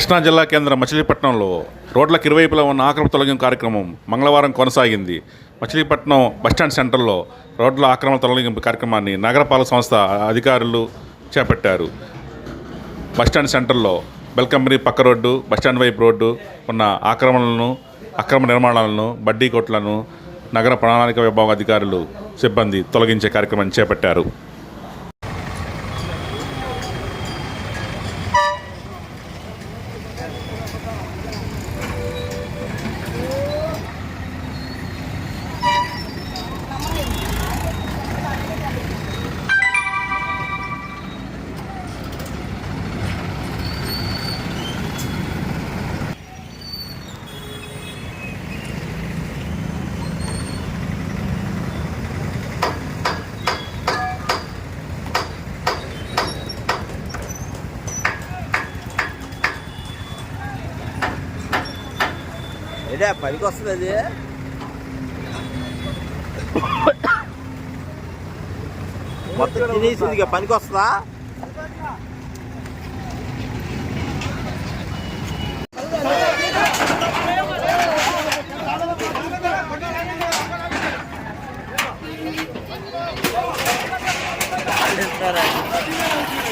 కృష్ణా జిల్లా కేంద్రం మచిలీపట్నంలో రోడ్లకు ఇరువైపులా ఉన్న ఆక్రమణ తొలగింపు కార్యక్రమం మంగళవారం కొనసాగింది. మచిలీపట్నం బస్టాండ్ సెంటర్లో రోడ్ల ఆక్రమణ తొలగింపు కార్యక్రమాన్ని నగరపాలక సంస్థ అధికారులు చేపట్టారు. బస్టాండ్ సెంటర్లో బెల్ కంపెనీ పక్క రోడ్డు బస్టాండ్ వైపు రోడ్డు ఉన్న ఆక్రమణలను అక్రమ నిర్మాణాలను బడ్డీ కొట్లను నగర ప్రణాళిక విభాగ అధికారులు సిబ్బంది తొలగించే కార్యక్రమాన్ని చేపట్టారు. ఏడే పనికి వస్తుంది అది. మొత్తం తినేసింది ఇక పనికి వస్తుందా Thank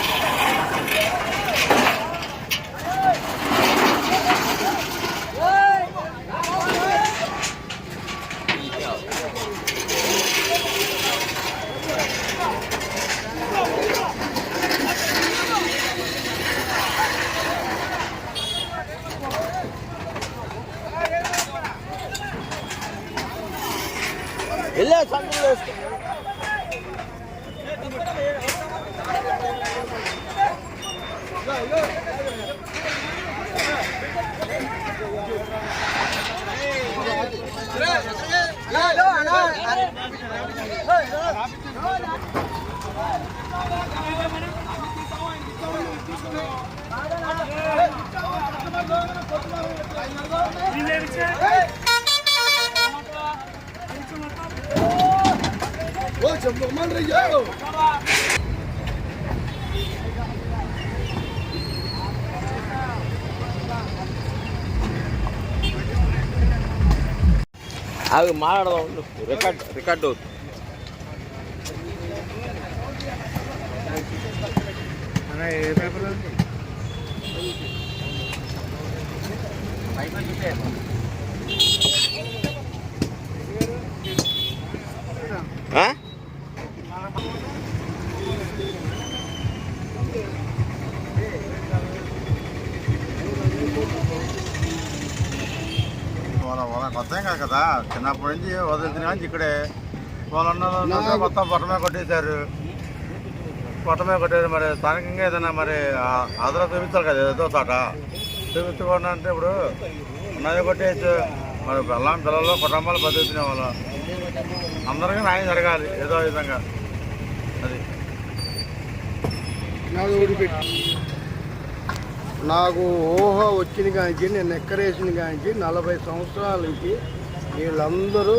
ಇಲ್ಲ ಸಂದಿಲ್ಲ ಅಷ್ಟೇ Dinle bir şey. Ô, chấm một mắt đi vô. ಅದು ಮಾತಾಡೋದು ರೆಕಾರ್ಡ್ ರೆಕಾರ್ಡ್ ಹೌದು ಪೇಪರ್ కొత్త కాదు. కదా చిన్నప్పటి నుంచి వదిలిన నుంచి ఇక్కడే వాళ్ళ మొత్తం పొట్టమే కొట్టేశారు. పొట్టమే కొట్టేది మరి స్థానికంగా ఏదైనా మరి ఆదర చూపించాలి కదా ఏదో చోట. చూపించకుండా అంటే ఇప్పుడు ఉన్నది కొట్టేయచ్చు మరి పిల్లం పిల్లలు కుటుంబాలు బతుకుతున్న వాళ్ళు. అందరికీ న్యాయం జరగాలి ఏదో విధంగా. అది. నాకు ఊహ వచ్చిన కాంచి నేను ఎక్కరేసిన కాంచి నలభై సంవత్సరాల నుంచి వీళ్ళందరూ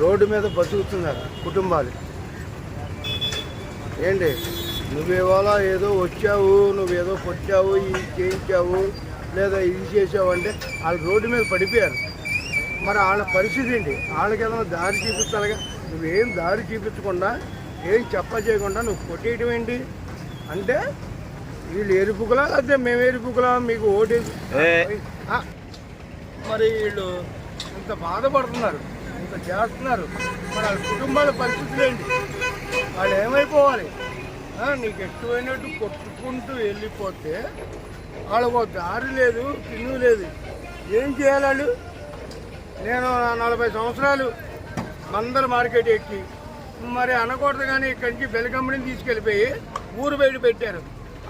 రోడ్డు మీద బతుకుతున్నారు కుటుంబాలు. ఏంటి? నువ్వేవాళ ఏదో వచ్చావు నువ్వేదో కొట్టావు ఇది చేయించావు లేదా ఇది చేసావు అంటే వాళ్ళు రోడ్డు మీద పడిపోయారు. మరి వాళ్ళ పరిస్థితి ఏంటి? వాళ్ళకి ఏదైనా దారి చూపించాలిగా నువ్వేం దారి చూపించకుండా ఏం చెప్ప చేయకుండా నువ్వు కొట్టేయటం ఏంటి? అంటే వీళ్ళు ఎరుపుకులా లేకపోతే మేము ఎరుపుకులా? మీకు ఓటేసి మరి వీళ్ళు ఇంత బాధపడుతున్నారు ఇంత చేస్తున్నారు. మరి వాళ్ళ కుటుంబాల పరిస్థితులు ఏంటి? వాళ్ళు ఏమైపోవాలి? నీకు ఎక్కువైనట్టు కొట్టుకుంటూ వెళ్ళిపోతే వాళ్ళకు దారి లేదు తిన్ను లేదు. ఏం చేయాలి వాళ్ళు? నేను నలభై సంవత్సరాలు మందర మార్కెట్ ఎక్కి మరి అనకూడదు కానీ ఇక్కడి నుంచి తీసుకెళ్ళిపోయి ఊరు బయట పెట్టారు.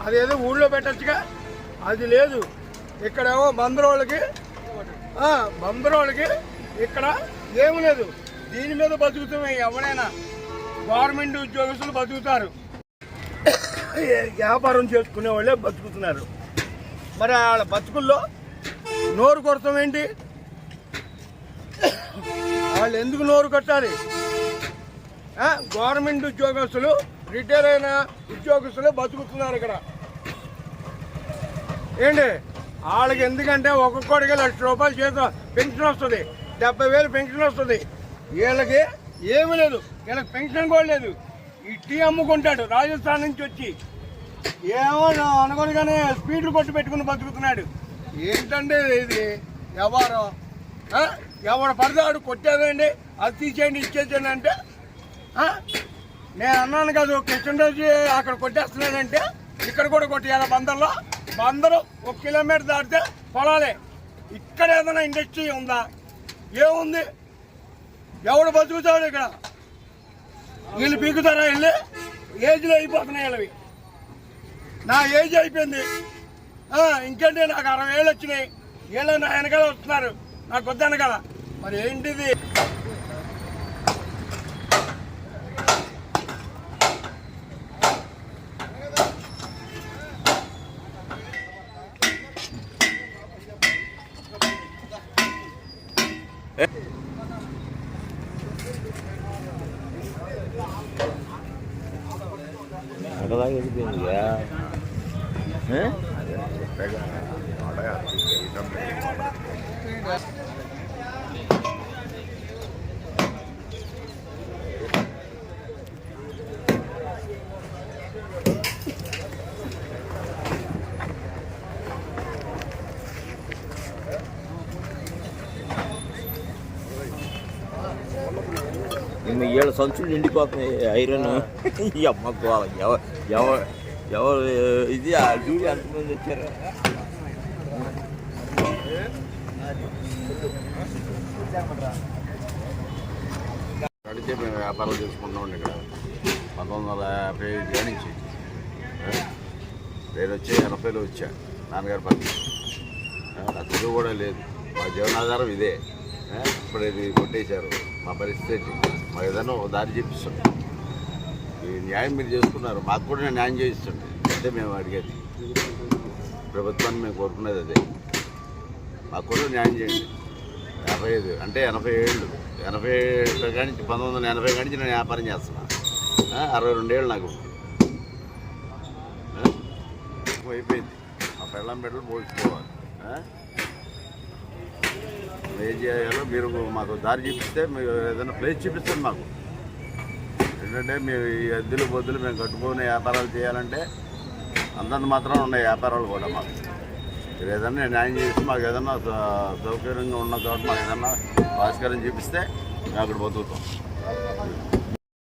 అదేదో ఊళ్ళో పెట్టచ్చుగా. అది లేదు. ఇక్కడేమో బందరోళ్ళకి బందరోళ్ళకి ఇక్కడ ఏమి లేదు. దీని మీద బతుకుతున్నాయి ఎవరైనా. గవర్నమెంట్ ఉద్యోగస్తులు బతుకుతారు. వ్యాపారం చేసుకునే వాళ్ళే బతుకుతున్నారు. మరి వాళ్ళ బతుకుల్లో నోరు కొడతాం ఏంటి? వాళ్ళు ఎందుకు నోరు కట్టాలి? గవర్నమెంట్ ఉద్యోగస్తులు రిటైర్ అయిన ఉద్యోగస్తులు బతుకుతున్నారు ఇక్కడ. ఏంటి? వాళ్ళకి ఎందుకంటే ఒక్కొక్కడికి లక్ష రూపాయలు చేత పెన్షన్ వస్తుంది. డెబ్బై వేలు పెన్షన్ వస్తుంది. వీళ్ళకి ఏమీ లేదు. వీళ్ళకి పెన్షన్ కూడా లేదు. ఈ టీ అమ్ముకుంటాడు. రాజస్థాన్ నుంచి వచ్చి. ఏమో అనుకోనిగానే స్పీడ్లు కొట్టి పెట్టుకుని బతుకుతున్నాడు. ఏంటంటే ఇది? ఎవరు? ఎవడ ఎవడు పడతాడు? కొట్టేదండి అది తీసేయండి ఇచ్చేసేయండి అంటే నేను అన్నాను కదా కృష్ణరాజు అక్కడ కొట్టేస్తున్నాడంటే ఇక్కడ కూడా కొట్టేయాలి బందర్లో. బందరు ఒక కిలోమీటర్ దాటితే పొలాలే. ఇక్కడ ఏదైనా ఇండస్ట్రీ ఉందా? ఏముంది? ఎవడు బతుకుతాడు ఇక్కడ? వీళ్ళు పీకుతారా వెళ్ళి? ఏజ్లో అయిపోతున్నాయి వీళ్ళవి. నా ఏజ్ అయిపోయింది. ఇంకేంటి? నాకు అరవై ఏళ్ళు వచ్చినాయి. వీళ్ళు నా వెనకాల వస్తున్నారు. నాకు వద్దు వెనకాల. మరి ఏంటిది? தகதாக இருக்கு இல்லையா ஆ? ఏళ్ళ సంచులు నిండిపోతున్నాయి ఐరన్. ఈ అమ్మ గోళ ఎవరు ఎవరు ఇది? ఆ డ్యూటీ ఎంతమంది వచ్చారు? మేము వ్యాపారం చేసుకుంటాం ఇక్కడ. పంతొమ్మిది వందల యాభై ఐదు నుంచి. నేను వచ్చి ఎనభైలో వచ్చా. నాన్నగారి పని నా కూడా లేదు. మా జీవనాధారం ఇదే. ఇప్పుడు ఇది కొట్టేశారు. మా పరిస్థితి మాకు మా ఏదైనా ఒక దారి చూపిస్తుంది. ఈ న్యాయం మీరు చేసుకున్నారు మాకు కూడా న్యాయం చేయిస్తుంది అంటే మేము అడిగేది. ప్రభుత్వాన్ని మేము కోరుకునేది అదే. మాకు కూడా న్యాయం చేయండి. యాభై ఐదు అంటే ఎనభై ఏళ్ళు. ఎనభై ఏళ్ళ కాడి నుంచి పంతొమ్మిది వందల ఎనభై కాడి నుంచి నేను వ్యాపారం చేస్తున్నాను అరవై రెండేళ్ళు నాకు. అయిపోయింది. మా పెళ్ళం బిడ్డలు పోల్చుకోవాలి ఏం చేయాలో మీరు మాకు దారి చూపిస్తే మీరు ఏదైనా ప్లేస్ చూపిస్తారు మాకు. ఎందుకంటే మేము ఈ అద్దెలు బొద్దులు మేము కట్టుకునే వ్యాపారాలు చేయాలంటే అంతంత మాత్రం ఉన్నాయి వ్యాపారాలు కూడా మాకు. మీరు ఏదన్నా న్యాయం చేసి మాకు ఏదన్నా సౌకర్యంగా ఉన్న చోట మాకు ఏదన్నా భాస్కరం చూపిస్తే మేము అక్కడ బతుకుతాం.